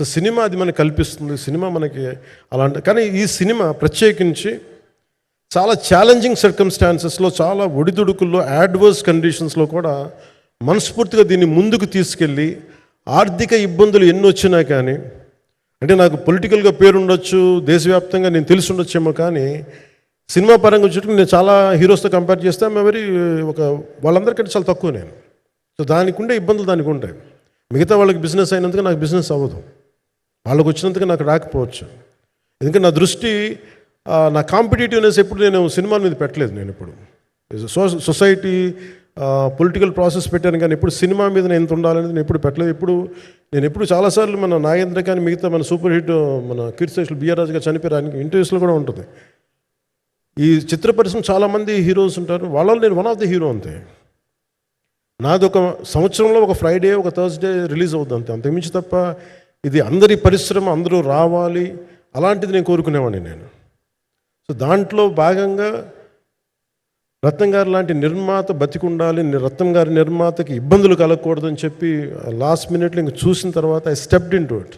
so cinema అది మనకు కల్పిస్తుంది సినిమా మనకి అలాంటి కానీ ఈ సినిమా ప్రత్యేకించి చాలా ఛాలెంజింగ్ సర్కమ్స్టాన్సెస్లో చాలా ఒడిదుడుకుల్లో యాడ్వర్స్ కండిషన్స్లో కూడా మనస్ఫూర్తిగా దీన్ని ముందుకు తీసుకెళ్ళి ఆర్థిక ఇబ్బందులు ఎన్ని వచ్చినా కానీ అంటే నాకు పొలిటికల్గా పేరుండొచ్చు దేశవ్యాప్తంగా నేను తెలిసి ఉండొచ్చేమో కానీ సినిమా పరంగా వచ్చేటప్పుడు నేను చాలా హీరోస్తో కంపేర్ చేస్తే ఆమె ఒక వాళ్ళందరికంటే చాలా తక్కువ నేను. సో దానికి ఉండే ఇబ్బందులు దానికి ఉంటాయి. మిగతా వాళ్ళకి బిజినెస్ అయినందుకు నాకు బిజినెస్ అవ్వదు. వాళ్ళకు వచ్చినందుకు నాకు రాకపోవచ్చు. ఎందుకంటే నా దృష్టి నా కాంపిటేటివ్నెస్ ఎప్పుడు నేను సినిమాల మీద పెట్టలేదు నేను ఇప్పుడు సో సొసైటీ పొలిటికల్ ప్రాసెస్ పెట్టాను కానీ ఎప్పుడు సినిమా మీద నేను ఎంత ఉండాలనేది నేను ఎప్పుడు పెట్టలేదు. ఇప్పుడు నేను ఎప్పుడు చాలాసార్లు మన నాగేంద్ర కానీ మిగతా మన సూపర్ హిట్ మన కీర్తిశేషులు బిఆర్ రాజు గారు చనిపోయారు. ఇంటర్వ్యూస్లో కూడా ఉంటుంది. ఈ చిత్ర పరిశ్రమ చాలామంది హీరోస్ ఉంటారు. వాళ్ళలో నేను వన్ ఆఫ్ ది హీరో అంతే. నాది ఒక సంవత్సరంలో ఒక ఫ్రైడే ఒక థర్స్డే రిలీజ్ అవుతుంది అంతే. అంతకుమించి తప్ప ఇది అందరి పరిశ్రమ అందరూ రావాలి. అలాంటిది నేను కోరుకునేవాడిని నేను. సో దాంట్లో భాగంగా రత్నం గారు లాంటి నిర్మాత బతికుండాలి రత్నం గారి నిర్మాతకి ఇబ్బందులు కలగకూడదని చెప్పి లాస్ట్ మినిట్లో ఇంక చూసిన తర్వాత I stepped into it